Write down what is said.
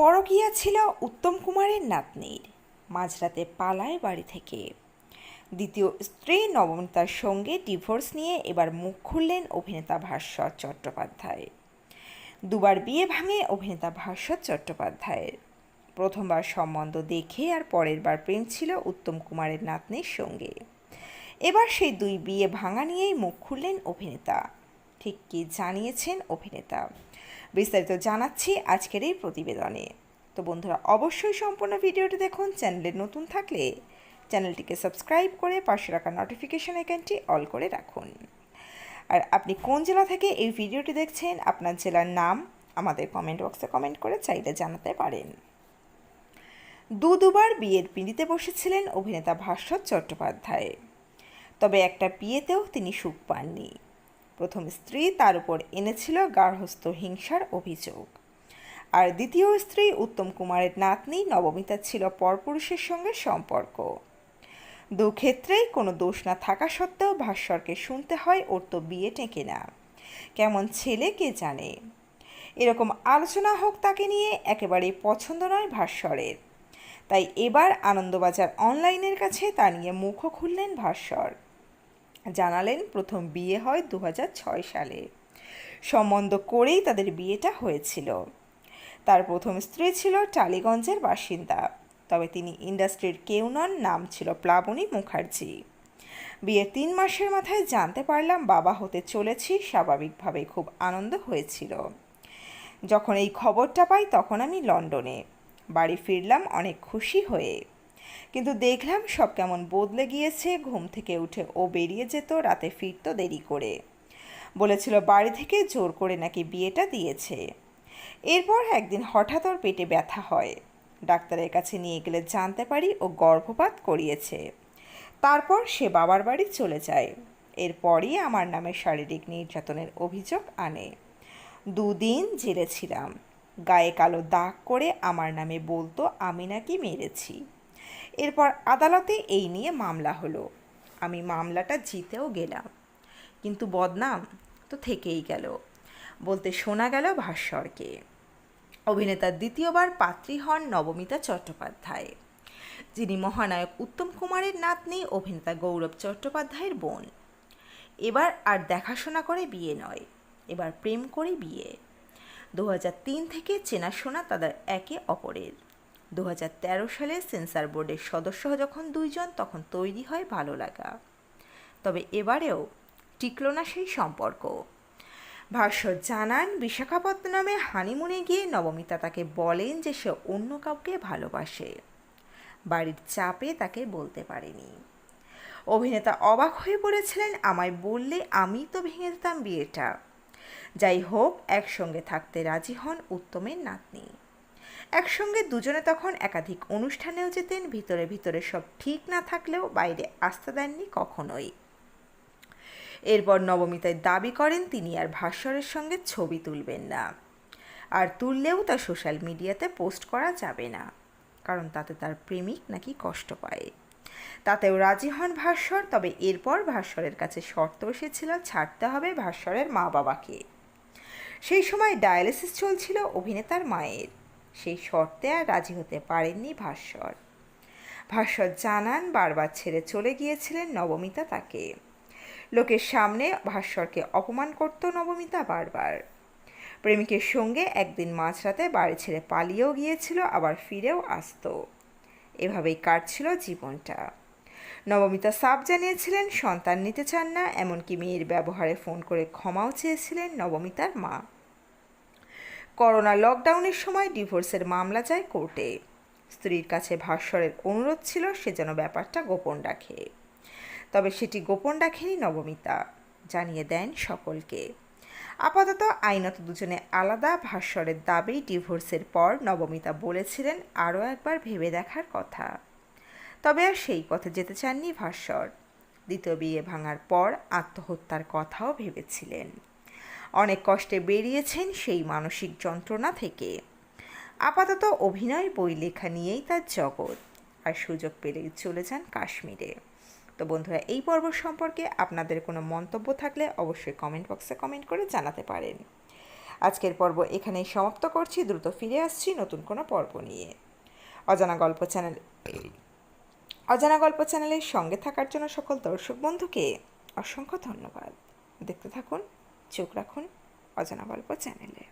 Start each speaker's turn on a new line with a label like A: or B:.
A: পরকীয়া ছিল উত্তম কুমারের নাতনির। মাঝরাতে পালায় বাড়ি থেকে। দ্বিতীয় স্ত্রী নবমিতার সঙ্গে ডিভোর্স নিয়ে এবার মুখ খুললেন অভিনেতা ভাস্বর চট্টোপাধ্যায়। দুবার বিয়ে ভাঙে অভিনেতা ভাস্বর চট্টোপাধ্যায়ের। প্রথমবার সম্বন্ধ দেখে আর পরের বার প্রেম ছিল উত্তম কুমারের নাতনির সঙ্গে। এবার সেই দুই বিয়ে ভাঙা নিয়েই মুখ খুললেন অভিনেতা। ঠিক কি জানিয়েছেন অভিনেতা? বিস্তারিত জানাচ্ছি আজকের এই প্রতিবেদনে। তো বন্ধুরা, অবশ্যই সম্পূর্ণ ভিডিওটি দেখুন, চ্যানেলে নতুন থাকলে চ্যানেলটিকে সাবস্ক্রাইব করে পাশে রাখা নোটিফিকেশন আইকনটি অল করে রাখুন। আর আপনি কোন জেলা থেকে এই ভিডিওটি দেখছেন, আপনার জেলার নাম আমাদের কমেন্ট বক্সে কমেন্ট করে চাইলে জানাতে পারেন। দু দুবার বিয়ের পিঁড়িতে বসেছিলেন অভিনেতা ভাস্বর চট্টোপাধ্যায়। তবে একটা বিয়েতেও তিনি সুখ পাননি। প্রথম স্ত্রী তার উপর এনেছিল গার্হস্থ্য হিংসার অভিযোগ। আর দ্বিতীয় স্ত্রী উত্তম কুমারের নাতনি নবমিতা ছিল পরপুরুষের সঙ্গে সম্পর্ক। দু ক্ষেত্রেই কোনো দোষ না থাকা সত্ত্বেও ভাস্বরকে শুনতে হয় ওর তো বিয়ে টেকে না। কেমন ছেলে কে জানে? এরকম আলোচনা হোক তাকে নিয়ে একেবারেই পছন্দ নয় ভাস্বরের তাই এবার আনন্দবাজার অনলাইনের কাছে তা নিয়ে মুখও খুললেন ভাস্বর জানালেন প্রথম বিয়ে হয় দু হাজার ছয় সালে। সম্বন্ধ করেই তাদের বিয়েটা হয়েছিল। তার প্রথম স্ত্রী ছিল টালিগঞ্জের বাসিন্দা। তবে তিনি ইন্ডাস্ট্রির কেউ নন, নাম ছিল প্লাবনী মুখার্জি। বিয়ের তিন মাসের মাথায় জানতে পারলাম বাবা হতে চলেছি স্বাভাবিকভাবে খুব আনন্দ হয়েছিল। যখন এই খবরটা পাই তখন আমি লন্ডনে। বাড়ি ফিরলাম অনেক খুশি হয়ে। কিন্তু দেখলাম সব কেমন বদলে গিয়েছে, ঘুম থেকে উঠে ও বেরিয়ে যেত, রাতে ফিরত দেরি করে। বলেছিল, বাড়ি থেকে জোর করে নাকি বিয়েটা দিয়েছে? এরপর একদিন হঠাৎ ওর পেটে ব্যথা হয়। ডাক্তারের কাছে নিয়ে গেলে জানতে পারি ও গর্ভপাত করিয়েছে। তারপর সে বাবার বাড়ি চলে যায়। এরপরই আমার নামে শারীরিক নির্যাতনের অভিযোগ আনে। দুদিন জেলে ছিলাম গায়ে কালো দাগ করে আমার নামে বলতো, আমি নাকি মেরেছি। এরপর আদালতে এই নিয়ে মামলা হলো। আমি মামলাটা জিতেও গেলাম। কিন্তু বদনাম তো থেকেই গেল। বলতে শোনা গেল ভাস্বরকে। অভিনেতার দ্বিতীয়বার পাত্রী হন নবমিতা চট্টোপাধ্যায়। যিনি মহানায়ক উত্তম কুমারের নাতনি, অভিনেতা গৌরব চট্টোপাধ্যায়ের বোন। এবার আর দেখাশোনা করে বিয়ে নয়, এবার প্রেম করে বিয়ে। দু থেকে চেনাশোনা তাদের একে অপরের। দু হাজার তেরো সালে সেন্সার বোর্ডের সদস্য যখন দুইজন, তখন তৈরি হয় ভালো লাগা। তবে এবারেও টিকল না সেই সম্পর্ক। ভাস্বর জানান, বিশাখাপত্তনমে হানিমুনে গিয়ে নবমিতা তাকে বলেন যে সে অন্য কাউকে ভালোবাসে। বাড়ির চাপে তাকে বলতে পারেনি। অভিনেতা অবাক হয়ে পড়েছিলেন আমায় বললে আমি তো ভেঙে দিতাম বিয়েটা। যাই হোক, একসঙ্গে থাকতে রাজি হন উত্তমের নাতনি। একসঙ্গে দুজনে তখন একাধিক অনুষ্ঠানেও যেতেন, ভিতরে ভিতরে সব ঠিক না থাকলেও বাইরে আসতে দেননি কখনোই। এরপর নবমিতায় দাবি করেন, তিনি আর ভাস্বরের সঙ্গে ছবি তুলবেন না। আর তুললেও তা সোশ্যাল মিডিয়াতে পোস্ট করা যাবে না, কারণ তাতে তার প্রেমিক নাকি কষ্ট পায়। তাতেও রাজি হন ভাস্বর, তবে এরপর ভাস্বরের কাছে শর্ত এসেছিল, ছাড়তে হবে ভাস্বরের মা বাবাকে সেই সময় ডায়ালিসিস চলছিল অভিনেতার মায়ের। সেই শর্তে আর রাজি হতে পারেননি ভাস্বর। ভাস্বর জানান বারবার ছেড়ে চলে গিয়েছিলেন নবমিতা তাকে। লোকের সামনে ভাস্বরকে অপমান করত নবমিতা বারবার। প্রেমিকের সঙ্গে একদিন মাঝরাতে বাড়ি ছেড়ে পালিয়েও গিয়েছিল, আবার ফিরেও আসতো। এভাবেই কাটছিল জীবনটা। নবমিতা সাপ জানিয়েছিলেন, সন্তান নিতে চান না। এমনকি মেয়ের ব্যবহারে ফোন করে ক্ষমাও চেয়েছিলেন নবমিতার মা। করোনা লকডাউনের সময় ডিভোর্সের মামলা যায় কোর্টে। স্ত্রীর কাছে ভাস্বরের অনুরোধ ছিল সে যেন ব্যাপারটা গোপন রাখে। তবে সেটি গোপন রাখেনি নবমিতা, জানিয়ে দেন সকলকে। আপাতত আইনত দুজনে আলাদা, ভাস্বরের দাবি ডিভোর্সের পর নবমিতা বলেছিলেন আরও একবার ভেবে দেখার কথা। তবে আর সেই পথে যেতে চাননি ভাস্বর। দ্বিতীয় বিয়ে ভাঙার পর আত্মহত্যার কথাও ভেবেছিলেন। অনেক কষ্টে বেরিয়েছেন সেই মানসিক যন্ত্রণা থেকে। আপাতত অভিনয় বই লেখা নিয়েই তার জগৎ। আর সুযোগ পেলেই চলে যান কাশ্মীরে। তো বন্ধুরা, এই পর্ব সম্পর্কে আপনাদের কোনো মন্তব্য থাকলে অবশ্যই কমেন্ট বক্সে কমেন্ট করে জানাতে পারেন। আজকের পর্ব এখানেই সমাপ্ত করছি। দ্রুত ফিরে আসছি নতুন কোনো পর্ব নিয়ে। অজানা গল্প চ্যানেল অজানা গল্প চ্যানেলের সঙ্গে থাকার জন্য সকল দর্শক বন্ধুকে অসংখ্য ধন্যবাদ। দেখতে থাকুন চোখ রাখুন অজানা গল্প চ্যানেলে।